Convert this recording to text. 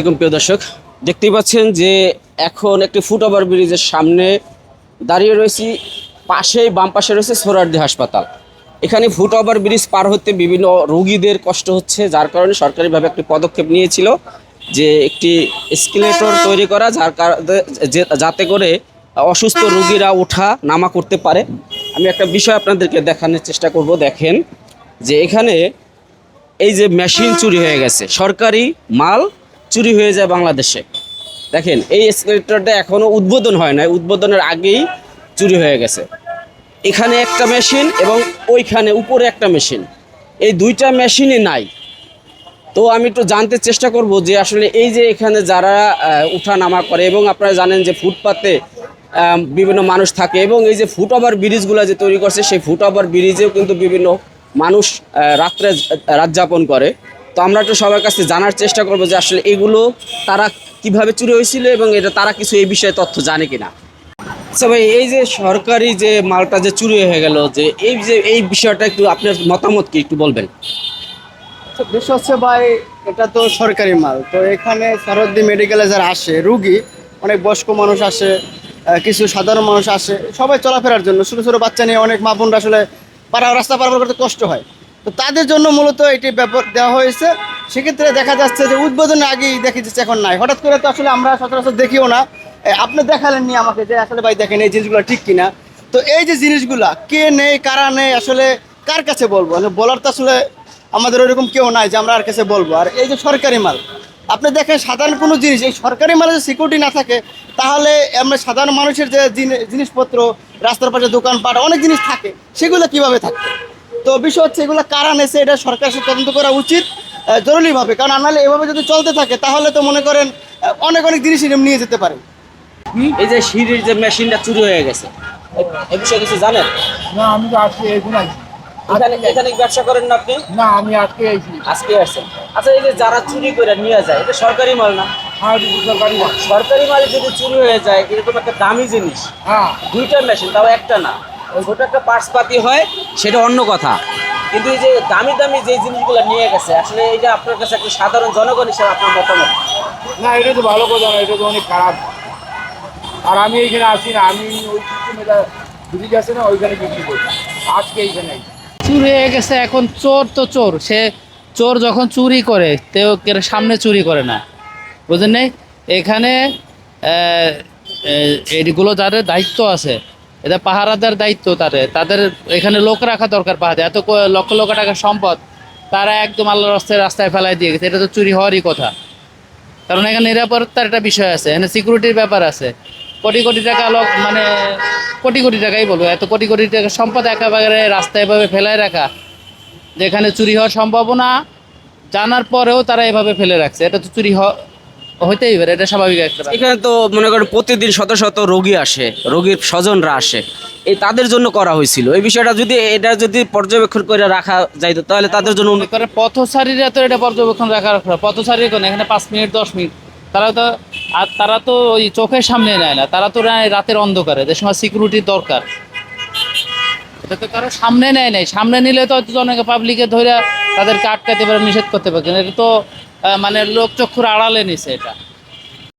আসসালামাইকুম প্রিয় দর্শক। দেখতেই পাচ্ছেন যে এখন একটি ফুট ওভার ব্রিজের সামনে দাঁড়িয়ে রয়েছি পাশেই বাম পাশে রয়েছে সোরারদি হাসপাতাল। এখানে ফুট ওভার ব্রিজ পার হতে বিভিন্ন রোগীদের কষ্ট হচ্ছে যার কারণে সরকারিভাবে একটি পদক্ষেপ নিয়েছিল যে একটি স্কেলেটর তৈরি করা যার কারণে যাতে করে অসুস্থ রোগীরা ওঠা নামা করতে পারে। আমি একটা বিষয় আপনাদেরকে দেখানোর চেষ্টা করব। দেখেন যে এখানে এই যে মেশিন চুরি হয়ে গেছে। সরকারি মাল চুরি হয়ে যায় বাংলাদেশে। দেখেন, এই এসকেলেটরটা এখনও উদ্বোধন হয় না উদ্বোধনের আগেই চুরি হয়ে গেছে। এখানে একটা মেশিন এবং ওইখানে উপরে একটা মেশিন। এই দুইটা মেশিনই নাই। তো আমি একটু জানতে চেষ্টা করব যে আসলে এই যে এখানে যারা উঠা নামা করে এবং আপনারা জানেন যে ফুটপাতে বিভিন্ন মানুষ থাকে এবং এই যে ফুট ওভার ব্রিজগুলো যে তৈরি করছে, সেই ফুট ওভার ব্রিজেও কিন্তু বিভিন্ন মানুষ রাত্রে রাত যাপন করে। তো আমরা একটু সবার কাছে জানার চেষ্টা করব যে আসলে এগুলো তারা কীভাবে চুরি হয়েছিল এবং এটা তারা কিছু এই বিষয়ে তথ্য জানে কিনা। আচ্ছা ভাই, এই যে সরকারি যে মালটা যে চুরি হয়ে গেল, যে এই যে এই বিষয়টা একটু আপনার মতামত কি একটু বলবেন? বিষয় হচ্ছে ভাই, এটা তো সরকারি মাল। তো এখানে সরদ্দি মেডিকেলে যারা আসে, রুগী, অনেক বয়স্ক মানুষ আসে কিছু সাধারণ মানুষ আসে, সবাই চলাফেরার জন্য। ছোটো ছোটো বাচ্চা নিয়ে অনেক মা বোনরা আসলে পাড়া রাস্তা পারাপার করতে কষ্ট হয়। তাদের জন্য মূলত এটি দেওয়া হয়েছে। সেক্ষেত্রে দেখা যাচ্ছে যে উদ্বোধনের আগেই দেখে যাচ্ছে এখন নাই। হঠাৎ করে তো আসলে আমরা সচরাচর দেখিও না। আপনি দেখালেননি আমাকে যে আসলে ভাই দেখেন এই জিনিসগুলো ঠিক কিনা। তো এই যে জিনিসগুলা, কে নেই কারা নেই আসলে কার কাছে বলব? মানে বলার তো আসলে আমাদের ওইরকম কেউ নাই যে আমরা আর কাছে বলব। আর এই যে সরকারি মাল, আপনি দেখেন সাধারণ কোনো জিনিস, এই সরকারি মালে যদি সিকিউরিটি না থাকে, তাহলে আমরা সাধারণ মানুষের যে জিনিসপত্র, রাস্তার পাশে দোকানপাট, অনেক জিনিস থাকে। সেগুলো কীভাবে থাকবে? তো বিষয় হচ্ছে এগুলো কারা নেছে এটা সরকার সাথে তদন্ত করা উচিত জরুরিভাবে। কারণ আনালে এভাবে যদি চলতে থাকে তাহলে তো মনে করেন অনেক অনেক জিনিস এরকম নিয়ে যেতে পারে। এই যে সিঁড়ির যে মেশিনটা চুরি হয়ে গেছে এ- বিষয়ে কিছু জানেন? না আমি তো আজকে এখানে এখানে ব্যবসা করেন না আপনি? না আমি আজকে আইছি। আজকে আসছেন। আচ্ছা এই যে যারা চুরি করে নিয়ে যায় এটা সরকারি মাল না? হ্যাঁ সরকারি মাল। সরকারি মাল যদি চুরি হয়ে যায় এরকম একটা দামি জিনিস হ্যাঁ। দুইটা মেশিন তাও একটা না? ছোট একটা পার্টস পাতি হয় সেটা অন্য কথা। কিন্তু এই যে দামি দামি যে জিনিসগুলো নিয়ে গেছে আসলে এটা আপনার কাছে একটা সাধারণ জনগণ হিসেবে আপনার মতামত? না এটা তো ভালো কথা না এটা তো অনেক খারাপ। আর আমি এইখানে আসি না আমি ওই ব্রিজ আছে না ওইখানে বিক্রি করি। আজকে এইখানে চুরি হয়ে গেছে এখন চোর তো চোর। সে চোর যখন চুরি করে তেও সামনে চুরি করে না। বুঝলেন নাই? এখানে এইগুলো যাদের দায়িত্ব আছে এটা পাহারাদার দায়িত্ব তাদের। তাদের এখানে লোক রাখা দরকার পাহাড়ে। এত লক্ষ লক্ষ টাকার সম্পদ তারা একদম আল্লাহ রাস্তায় রাস্তায় ফেলাই দিয়ে গেছে। এটা তো চুরি হওয়ারই কথা। কারণ এখানে নিরাপত্তার একটা বিষয় আছে। এখানে সিকিউরিটির ব্যাপার আছে। কোটি কোটি টাকা লোক মানে কোটি কোটি টাকাই বলব। এত কোটি কোটি টাকা সম্পদ একেবারে রাস্তায় এভাবে ফেলায় রাখা, যেখানে চুরি হওয়ার সম্ভাবনা জানার পরেও তারা এভাবে ফেলে রাখছে। এটা তো চুরি হ- হইতেই পারে এটা স্বাভাবিক একটা এখানে তো মনে করেন প্রতিদিন শত শত রোগী আসে রোগীর স্বজনরা আসে। এই তাদের জন্য করা হয়েছিল। এই বিষয়টা যদি এটা যদি পর্যবেক্ষণ করে রাখা যাইতো তাহলে তাদের জন্য পথচারীরা তো এটা পর্যবেক্ষণ রাখা রাখা পথচারী কোন এখানে পাঁচ মিনিট দশ মিনিট। তারা তো আর তারা তো ওই চোখের সামনে নেয় না। তারা তো নেয় রাতের অন্ধকারে যে সময় সিকিউরিটির দরকার। এটা তো কারও সামনে নেয় নাই। সামনে নিলে তো হয়তো অনেকে পাবলিকে ধরে তাদেরকে আটকাতে পারে নিষেধ করতে পারে। কিন্তু এটা তো মানে লোক চক্ষুর আড়ালে নিছে এটা।